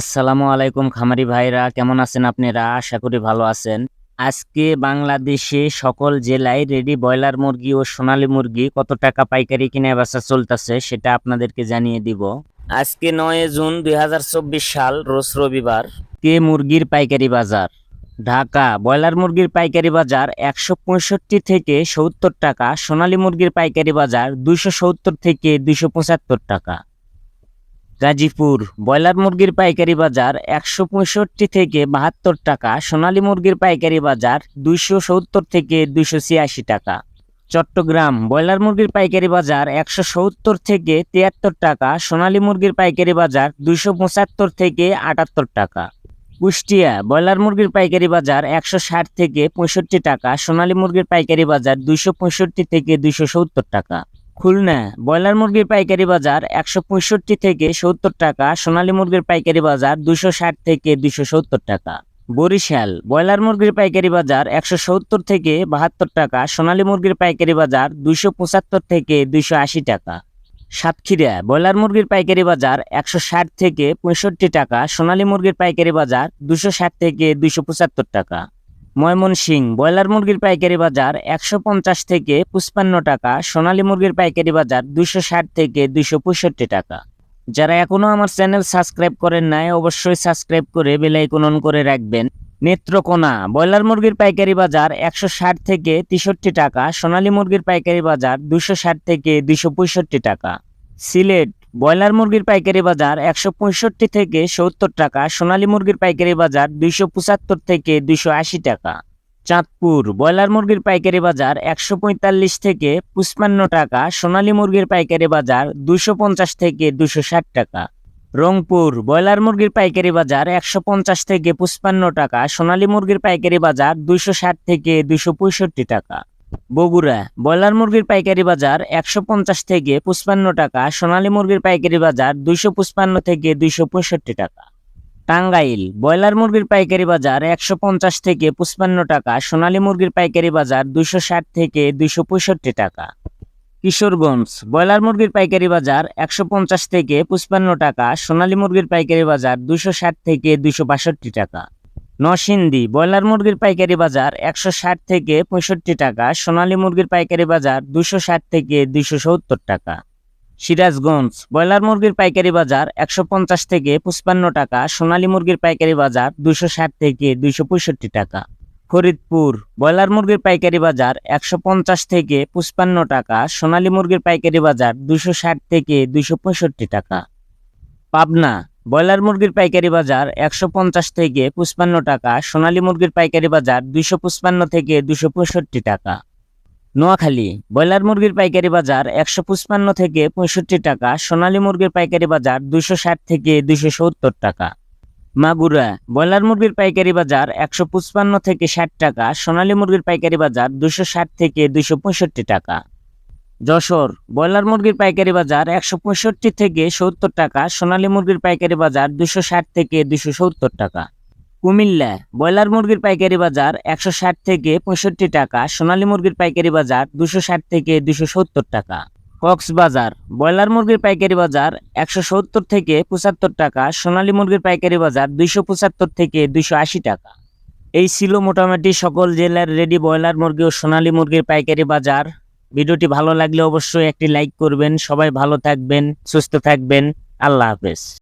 আসসালামু আলাইকুম খামারি ভাইরা, কেমন আছেন আপনারা? আশা করি ভালো আছেন। আজকে বাংলাদেশে সকল জেলায় রেডি ব্রয়লার মুরগি ও সোনালী মুরগি কত টাকা পাইকারি কিনে বেচা চলতেছে সেটা আপনাদেরকে জানিয়ে দিব। আজকে নয় জুন দুই হাজার চব্বিশ সাল, রোজ রবিবার। কে মুরগির পাইকারি বাজার? ঢাকা। ব্রয়লার মুরগির পাইকারি বাজার একশো পঁয়ষট্টি থেকে সত্তর টাকা, সোনালী মুরগির পাইকারি বাজার দুইশো সত্তর থেকে দুইশো পঁচাত্তর টাকা। গাজীপুর। ব্রয়লার মুরগির পাইকারি বাজার একশো পঁয়ষট্টি থেকে বাহাত্তর টাকা, সোনালী মুরগির পাইকারি বাজার দুইশো সত্তর থেকে দুইশো ছিয়াশি টাকা। চট্টগ্রাম, ব্রয়লার মুরগির পাইকারি বাজার একশো সত্তর থেকে তিয়াত্তর টাকা, সোনালী মুরগির পাইকারি বাজার দুইশো পঁচাত্তর থেকে আটাত্তর টাকা। কুষ্টিয়া, ব্রয়লার মুরগির পাইকারি বাজার একশো ষাট থেকে পঁয়ষট্টি টাকা, সোনালী মুরগির পাইকারি বাজার দুইশো পঁয়ষট্টি থেকে দুইশো সত্তর টাকা। খুলনা, ব্রয়লার মুরগির পাইকারি বাজার একশো পঁয়ষট্টি থেকে সত্তর টাকা, সোনালী মুরগির পাইকারি বাজার দুশো ষাট থেকে দুশো সত্তর টাকা। বরিশাল, ব্রয়লার মুরগির পাইকারি বাজার একশো সত্তর থেকে বাহাত্তর টাকা, সোনালী মুরগির পাইকারি বাজার দুশো পঁচাত্তর থেকে দুশো আশি টাকা। সাতক্ষীরা, ব্রয়লার মুরগির পাইকারি বাজার একশো ষাট থেকে পঁয়ষট্টি টাকা, সোনালী মুরগির পাইকারি বাজার দুশো ষাট থেকে দুশো পঁচাত্তর টাকা। ময়মনসিং, ব্রয়লার মুরগির পাইকারি বাজার একশো পঞ্চাশ থেকে পঁচপান্ন টাকা, সোনালী মুরগির পাইকারি বাজার দুশো ষাট থেকে দুশো পঁয়ষট্টি টাকা। যারা এখনও আমার চ্যানেল সাবস্ক্রাইব করেন নাই, অবশ্যই সাবস্ক্রাইব করে বেলাইকন অন করে রাখবেন। নেত্রকোনা, ব্রয়লার মুরগির পাইকারি বাজার একশো ষাট থেকে তেষট্টি টাকা, সোনালী মুরগির পাইকারি বাজার দুশো ষাট থেকে দুশো পঁয়ষট্টি টাকা। সিলেট ব্রয়লার মুরগির পাইকারি বাজার একশো পঁয়ষট্টি থেকে সত্তর টাকা, সোনালী মুরগির পাইকারি বাজার দুইশো পঁচাত্তর থেকে দুইশো আশি টাকা। চাঁদপুর, ব্রয়লার মুরগির পাইকারি বাজার একশো পঁয়তাল্লিশ থেকে পঁচপান্ন টাকা, সোনালী মুরগির পাইকারি বাজার দুইশো পঞ্চাশ থেকে দুশো ষাট টাকা। রংপুর, ব্রয়লার মুরগির পাইকারি বাজার একশো পঞ্চাশ থেকে পঁচপান্ন টাকা, সোনালী মুরগির পাইকারি বাজার দুশো ষাট থেকে দুশো পঁয়ষট্টি টাকা। বগুড়া, ব্রয়লার মুরগির পাইকারি বাজার একশো পঞ্চাশ থেকে পঁচপান্ন টাকা, সোনালী মুরগির পাইকারি বাজার দুইশো পঁচপান্ন থেকে দুইশো পঁয়ষট্টি টাকা। টাঙ্গাইল, ব্রয়লার মুরগির পাইকারি বাজার একশো পঞ্চাশ থেকে পঁচপান্ন টাকা, সোনালী মুরগির পাইকারি বাজার দুইশো ষাট থেকে দুইশো পঁয়ষট্টি টাকা। কিশোরগঞ্জ, ব্রয়লার মুরগির পাইকারি বাজার একশো পঞ্চাশ থেকে পঁচপান্ন টাকা, সোনালী মুরগির পাইকারি বাজার দুইশো ষাট থেকে দুইশো বাষট্টি টাকা। নরসিংদী, ব্রয়লার মুরগির পাইকারি বাজার একশো ষাট থেকে পঁয়ষট্টি টাকা, সোনালী মুরগির পাইকারি বাজার দুশো ষাট থেকে দুইশো সত্তর টাকা। সিরাজগঞ্জ, ব্রয়লার মুরগির পাইকারি বাজার একশো পঞ্চাশ থেকে পঁচপান্ন টাকা, সোনালী মুরগির পাইকারি বাজার দুশো ষাট থেকে দুইশো পঁয়ষট্টি টাকা। ফরিদপুর, ব্রয়লার মুরগির পাইকারি বাজার একশো পঞ্চাশ থেকে পঁচপান্ন টাকা, সোনালী মুরগির পাইকারি বাজার দুশো ষাট থেকে দুইশো পঁয়ষট্টি টাকা। পাবনা ব্রয়লার মুরগির পাইকারি বাজার একশো পঞ্চাশ থেকে পঁচপান্ন টাকা, সোনালী মুরগির পাইকারি বাজার দুইশো পঁচপান্ন থেকে দুশো পঁয়ষট্টি টাকা। নোয়াখালী, ব্রয়লার মুরগির পাইকারি বাজার একশো পঁচপান্ন থেকে পঁয়ষট্টি টাকা, সোনালী মুরগির পাইকারি বাজার দুইশো ষাট থেকে দুইশো সত্তর টাকা। মাগুরা, ব্রয়লার মুরগির পাইকারি বাজার একশো পঁচপান্ন থেকে ষাট টাকা, সোনালী মুরগির পাইকারি বাজার দুশো ষাট থেকে দুশো পঁয়ষট্টি টাকা। যশোর, ব্রয়লার মুরগির পাইকারি বাজার একশো পঁয়ষট্টি থেকে সত্তর টাকা, সোনালী মুরগির পাইকারি বাজার দুশো ষাট থেকে দুশো সত্তর টাকা। কুমিল্লা, ব্রয়লার মুরগির পাইকারি বাজার একশো ষাট থেকে পঁয়ষট্টি টাকা, সোনালী মুরগির পাইকারি বাজার দুশো ষাট থেকে দুশো সত্তর টাকা। কক্সবাজার, ব্রয়লার মুরগির পাইকারি বাজার একশো সত্তর থেকে পঁচাত্তর টাকা, সোনালী মুরগির পাইকারি বাজার দুইশো পঁচাত্তর থেকে দুইশো আশি টাকা। এই ছিল মোটামুটি সকল জেলার রেডি ব্রয়লার মুরগি ও সোনালী মুরগির পাইকারি বাজার। ভিডিওটি ভালো লাগলে অবশ্যই একটি লাইক করবেন। সবাই ভালো থাকবেন সুস্থ থাকবেন। আল্লাহ হাফেজ।